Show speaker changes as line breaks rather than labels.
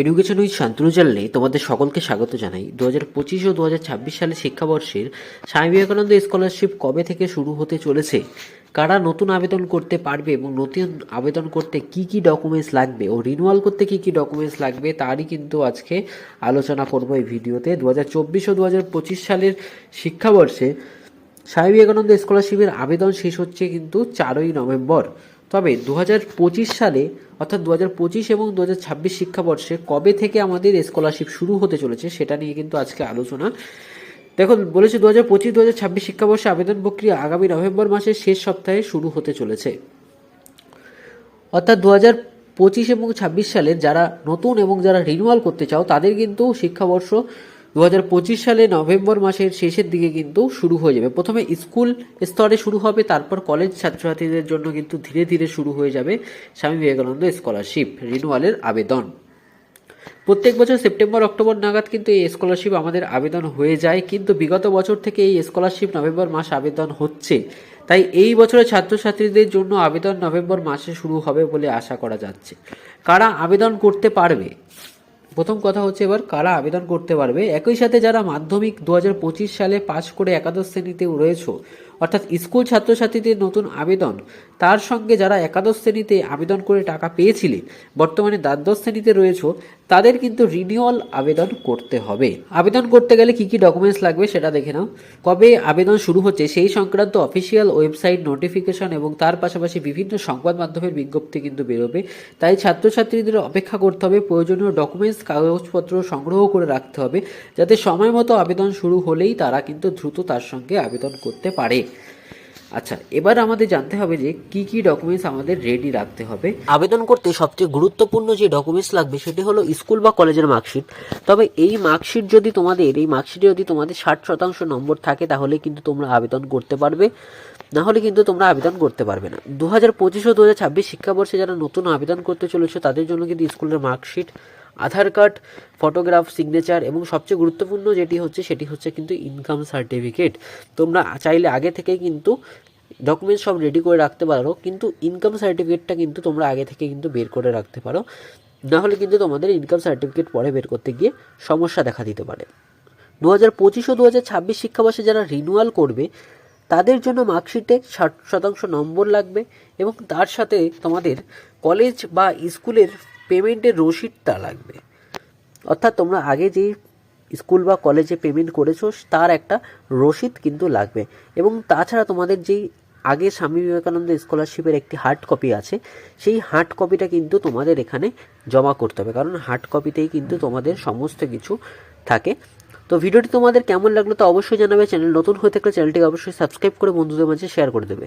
Education with Shantanu চ্যানেলে তোমাদের সকলকে স্বাগত জানাই। দু হাজার পঁচিশ ও দু হাজার ছাব্বিশ সালের শিক্ষাবর্ষের স্বামী বিবেকানন্দ স্কলারশিপ কবে থেকে শুরু হতে চলেছে? কারা নতুন আবেদন করতে পারবে এবং নতুন আবেদন করতে কি কি ডকুমেন্টস লাগবে ও রিনুয়াল করতে কি কি ডকুমেন্টস লাগবে তারই কিন্তু আজকে আলোচনা করব এই ভিডিওতে। দু হাজার চব্বিশ ও দু হাজার পঁচিশ সালের শিক্ষাবর্ষে স্বামী বিবেকানন্দ স্কলারশিপের আবেদন শেষ হচ্ছে কিন্তু চারই নভেম্বর। তবে দু হাজার পঁচিশ সালে, অর্থাৎ দু পঁচিশ এবং দু শিক্ষাবর্ষে কবে থেকে আমাদের স্কলারশিপ শুরু হতে চলেছে সেটা নিয়ে কিন্তু আজকে আলোচনা। দেখুন, বলেছে দু হাজার পঁচিশ দু হাজার ছাব্বিশ শিক্ষাবর্ষে আবেদন প্রক্রিয়া আগামী নভেম্বর মাসের শেষ সপ্তাহে শুরু হতে চলেছে। অর্থাৎ দু হাজার পঁচিশ এবং ছাব্বিশ সালের যারা নতুন এবং যারা রিনিউয়াল করতে চাও, তাদের কিন্তু শিক্ষাবর্ষ দু হাজার পঁচিশ সালে নভেম্বর মাসের শেষের দিকে কিন্তু শুরু হয়ে যাবে। প্রথমে স্কুল স্তরে শুরু হবে, তারপর কলেজ ছাত্রছাত্রীদের জন্য কিন্তু ধীরে ধীরে শুরু হয়ে যাবে স্বামী বিবেকানন্দ স্কলারশিপ রিনিউয়ালের আবেদন। প্রত্যেক বছর সেপ্টেম্বর, অক্টোবর নাগাদ কিন্তু এই স্কলারশিপ আমাদের আবেদন হয়ে যায়, কিন্তু বিগত বছর থেকে এই স্কলারশিপ নভেম্বর মাস আবেদন হচ্ছে। তাই এই বছরে ছাত্রছাত্রীদের জন্য আবেদন নভেম্বর মাসে শুরু হবে বলে আশা করা যাচ্ছে। কারা আবেদন করতে পারবে? প্রথম কথা হচ্ছে এবার কারা আবেদন করতে পারবে। একই সাথে যারা মাধ্যমিক দু হাজার পঁচিশ সালে পাশ করে একাদশ শ্রেণীতে রয়েছে অর্থাৎ স্কুল ছাত্রছাত্রীদের নতুন আবেদন, তার সঙ্গে যারা একাদশ শ্রেণীতে আবেদন করে টাকা পেয়েছিলেন, বর্তমানে দ্বাদশ শ্রেণীতে রয়েছে, তাদের কিন্তু রিনিউয়াল আবেদন করতে হবে। আবেদন করতে গেলে কি কি ডকুমেন্টস লাগবে সেটা দেখে নাও। কবে আবেদন শুরু হচ্ছে সেই সংক্রান্ত অফিসিয়াল ওয়েবসাইট নোটিফিকেশন এবং তার পাশাপাশি বিভিন্ন সংবাদ মাধ্যমের বিজ্ঞপ্তি কিন্তু বেরোবে। তাই ছাত্রছাত্রীদের অপেক্ষা করতে হবে, প্রয়োজনীয় ডকুমেন্টস কাগজপত্র সংগ্রহ করে রাখতে হবে, যাতে সময় মতো আবেদন শুরু হলেই তারা কিন্তু দ্রুত তার সঙ্গে আবেদন করতে পারে। আচ্ছা এবার আমাদের জানতে হবে যে কি কি ডকুমেন্টস আমাদের রেডি রাখতে হবে। আবেদন করতে সবচেয়ে গুরুত্বপূর্ণ যে ডকুমেন্টস লাগবে সেটি হলো স্কুল বা কলেজের মার্কশিট তবে এই মার্কশিট যদি তোমাদের, এই মার্কশিটে যদি তোমাদের ষাট শতাংশ নম্বর থাকে, তাহলে কিন্তু তোমরা আবেদন করতে পারবে। না হলে কিন্তু তোমরা আবেদন করতে পারবে না। দু হাজার পঁচিশ ও দু হাজার ছাব্বিশ শিক্ষাবর্ষে যারা নতুন আবেদন করতে চলেছে, তাদের জন্য কিন্তু স্কুলের marksheet Aadhaar card, photograph signature এবং সবচেয়ে গুরুত্বপূর্ণ যেটি হচ্ছে সেটি হচ্ছে কিন্তু ইনকাম সার্টিফিকেট তোমরা চাইলে আগে থেকে কিন্তু ডকুমেন্টস সব রেডি করে রাখতে পারো, কিন্তু ইনকাম সার্টিফিকেটটা কিন্তু তোমরা আগে থেকে কিন্তু বের করে রাখতে পারো। না হলে কিন্তু তোমাদের ইনকাম সার্টিফিকেট পরে বের করতে গিয়ে সমস্যা দেখা দিতে পারে। দু হাজার পঁচিশ ও দু হাজার ছাব্বিশ শিক্ষাবর্ষে যারা রিনিউয়াল করবে, তাদের জন্য মার্কশিটে ষাট শতাংশ নম্বর লাগবে এবং তার সাথে তোমাদের কলেজ বা স্কুলের পেমেন্টের রসিদটা লাগবে। অর্থাৎ তোমরা আগে যেই স্কুল বা কলেজে পেমেন্ট করেছ, তার একটা রসিদ কিন্তু লাগবে। এবং তাছাড়া তোমাদের যেই আগে স্বামী বিবেকানন্দ স্কলারশিপের একটি হার্ড কপি আছে, সেই হার্ড কপিটা কিন্তু তোমাদের এখানে জমা করতে হবে। কারণ হার্ড কপিতেই কিন্তু তোমাদের সমস্ত কিছু থাকে। তো ভিডিওটি তোমাদের কেমন লাগল তো অবশ্যই জানাবে। চ্যানেল নতুন হয়ে থাকলে চ্যানেলটিকে অবশ্যই সাবস্ক্রাইব করে বন্ধুদের মাঝে শেয়ার করে দেবে।